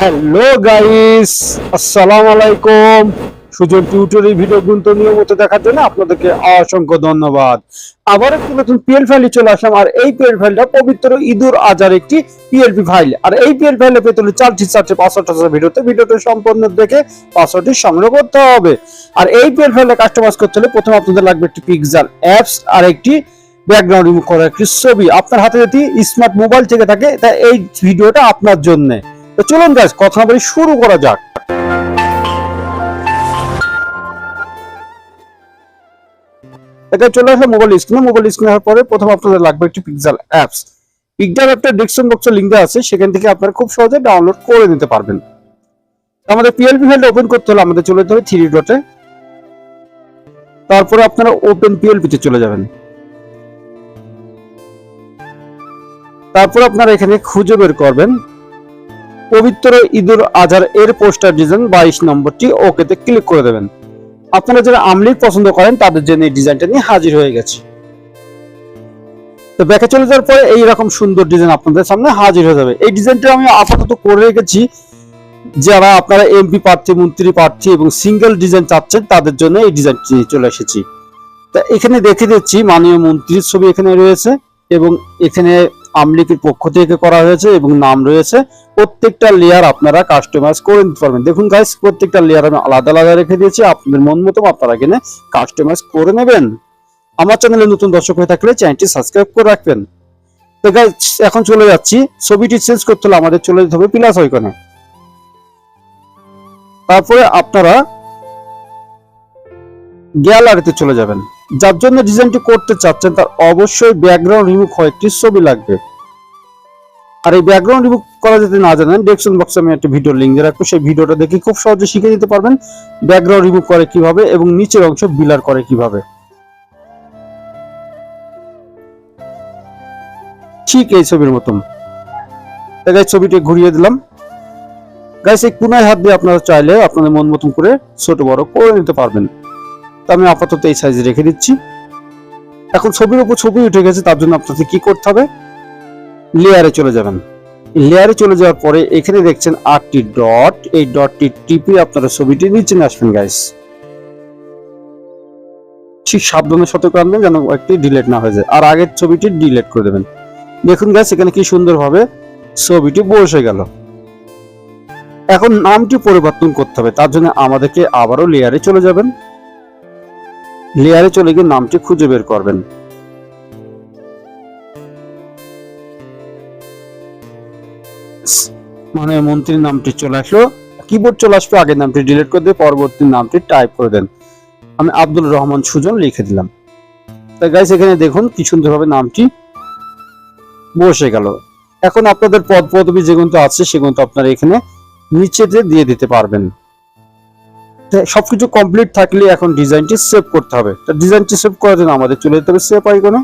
Hello guys, আসসালামু আলাইকুম। Sujan tutorial video গুনতে নিয়মিত দেখার জন্য আপনাদেরকে অসংখ্য ধন্যবাদ। আবার একটি নতুন পিএল ফাইলে চলে আসলাম, আর এই পিএল ফাইলটা পবিত্র ঈদুর আজার একটি পিএলপি ফাইল আর এই পিএল ফাইলে পেতে হলে চারটি চারটি পাসওয়ার্ড আছে ভিডিওতে, ভিডিওটি সম্পূর্ণ দেখে পাসওয়ার্ডটি সংগ্রহ করতে হবে। আর এই পিএল ফাইলটা কাস্টমাইজ করতে হলে প্রথমে আপনাদের লাগবে একটি পিক্সেল অ্যাপস আর একটি ব্যাকগ্রাউন্ড রিমুভ করা একটি ছবি। আপনার হাতে যদি স্মার্ট মোবাইল থেকে থাকে, তা এই ভিডিওটা আপনার জন্য। তো চলুন গাইস কথা বলে, শুরু করা যাক। এটা চলে আসলে মোবাইল স্ক্রিনে মোবাইল স্ক্রিনে আসার পরে প্রথম আপনাদের লাগবে একটি পিক্সেল অ্যাপস পিকজার অ্যাপটা ডিসক্রিপশন বক্সে দেওয়া আছে, সেখান থেকে আপনারা খুব সহজে ডাউনলোড করে নিতে পারবেন। আমাদের পিএলপি ফাইলটা ওপেন করতে হলে আমাদের চলে যেতে হবে থ্রি ডটে তারপরে আপনারা ওপেন পিএলপি তে চলে যাবেন। তারপর আপনারা এখানে খুঁজে বের করবেন। পবিত্র ঈদুল আজহার এর পোস্টার ডিজাইন বাইশ নম্বরটি ওকেতে ক্লিক করে দেবেন। আপনারা যারা আমলিক পছন্দ করেন, তাদের জন্য এই ডিজাইনটা নিয়ে হাজির হয়ে গেছে। তো ব্যাকে চলে যাওয়ার পরে এইরকম সুন্দর ডিজাইন আপনাদের সামনে হাজির হয়ে যাবে। এই ডিজাইনটা আমি আপাতত করে রেখেছি। যারা আপনারা এমপি প্রার্থী, মন্ত্রী প্রার্থী এবং সিঙ্গেল ডিজাইন চাচ্ছেন, তাদের জন্য এই ডিজাইনটি চলে এসেছি। তা এখানে দেখে দিচ্ছি, মাননীয় মন্ত্রীর ছবি এখানে রয়েছে এবং এখানে আমলিকের পক্ষ থেকে করা হয়েছে এবং নাম রয়েছে প্রত্যেকটা লেয়ার আপনারা কাস্টমাইজ করে নিতে পারবেন। দেখুন গাইস প্রত্যেকটা লেয়ার আমি আলাদা আলাদা রেখে দিয়েছি, আপনাদের মন মতো আপনারা কিনে কাস্টমাইজ করে নেবেন। আমার চ্যানেলে নতুন দর্শক হয়ে থাকলে চ্যানেলটি সাবস্ক্রাইব করে রাখবেন। তো গাইস এখন চলে যাচ্ছি। ছবিটি চেঞ্জ করতে হলে আমাদের চলে যেতে হবে প্লাস আইকনে তারপরে আপনারা গ্যালারিতে চলে যাবেন। যার জন্য ডিজাইনটি করতে চাচ্ছেন, তার অবশ্যই ব্যাকগ্রাউন্ড রিমুভ হয় একটি ছবি লাগবে। আর এই ব্যাকগ্রাউন্ড রিমুভ করা যদি না জানেন ডেসক্রিপশন বক্সে আমি একটা ভিডিও দিয়ে রাখব। সেই ভিডিওটা দেখে খুব সহজে শিখে দিতে পারবেন ব্যাকগ্রাউন্ড রিমুভ করে কীভাবে এবং নিচের অংশ বিলার করে কীভাবে। ঠিক এই ছবির মতন। গাইস ছবিটি ঘুরিয়ে দিলাম। গাইস এই কোনায় হাত দিয়ে আপনারা চাইলে আপনাদের মন মতন করে ছোট বড় করে নিতে পারবেন। তো আমি আপাতত এই সাইজে রেখে দিচ্ছি। এখন ছবির উপর ছবি উঠে গেছে, তার জন্য আপনাদের কি করতে হবে? লেয়ারে চলে যাবেন। লেয়ারে চলে যাওয়ার পরে এখানে দেখছেন আটটি ডট এই ডটটি টিপে আপনারা ছবিটি নিচে আসবেন গাইস ঠিক সাবধানে সতর্ক আনবেন যেন একটি ডিলেট না হয়ে যায়। আর আগের ছবিটি ডিলেট করে দেবেন। দেখুন গাইস এখানে কি সুন্দরভাবে ছবিটি বসে গেল। এখন নামটি পরিবর্তন করতে হবে, তার জন্য আমাদেরকে আবারও লেয়ারে চলে যাবেন। লেয়ারে চলে গিয়ে নামটি খুঁজে বের করবেন। মানে মন্ত্রীর নামটি চলে আসলো। কিবোর্ড চলে আসলো আগের নামটি ডিলিট করে দিয়ে পরবর্তী নামটি টাইপ করে দেন। আমি আব্দুল রহমান সুজন লিখে দিলাম। তাই গাইস এখানে দেখুন কি সুন্দরভাবে নামটি বসে গেল। এখন আপনাদের পদ পদবি যেগুলো আছে সেগুলো আপনারা এখানে নিচেতে দিয়ে দিতে পারবেন। সবকিছু কমপ্লিট থাকলে এখন ডিজাইনটি সেভ করতে হবে। তো ডিজাইনটি সেভ করার জন্য আমাদের চলে যেতে হবে সেভ আইকনে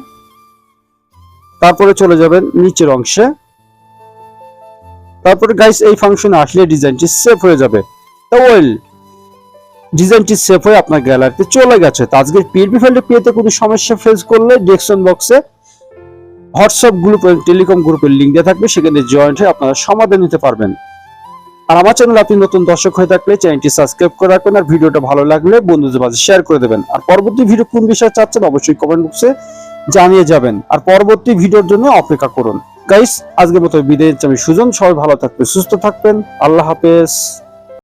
তারপরে চলে যাবেন নিচের অংশে। তারপরে গাইস এই ফাংশনে আসলে ডিজাইনটি সেভ হয়ে যাবে। তো ওয়েল ডিজাইনটি সেভ হয়ে আপনার গ্যালারিতে চলে গেছে। তো আজকের পিএলপি ফাইলটা পেতে কোনো সমস্যা ফেস করলে ডেসক্রিপশন বক্সে হোয়াটসঅ্যাপ গ্রুপ এবং টেলিকম গ্রুপের লিঙ্ক দেওয়া থাকবে। সেখানে জয়েন্ট হয়ে আপনারা সমাধান নিতে পারবেন। আর আমার চ্যানেল আপনি নতুন দর্শক হয়ে থাকলে চ্যানেলটি সাবস্ক্রাইব করে রাখবেন আর ভিডিওটা ভালো লাগলে বন্ধুদের মাঝে শেয়ার করে দেবেন। আর পরবর্তী ভিডিও কোন বিষয়ে চাচ্ছেন অবশ্যই কমেন্ট বক্সে জানিয়ে যাবেন। আর পরবর্তী ভিডিওর জন্য অপেক্ষা করুন। গাইস আজকের মতো বিদায় আমি সুজন। সবাই ভালো থাকবেন, সুস্থ থাকবেন। আল্লাহ হাফেজ।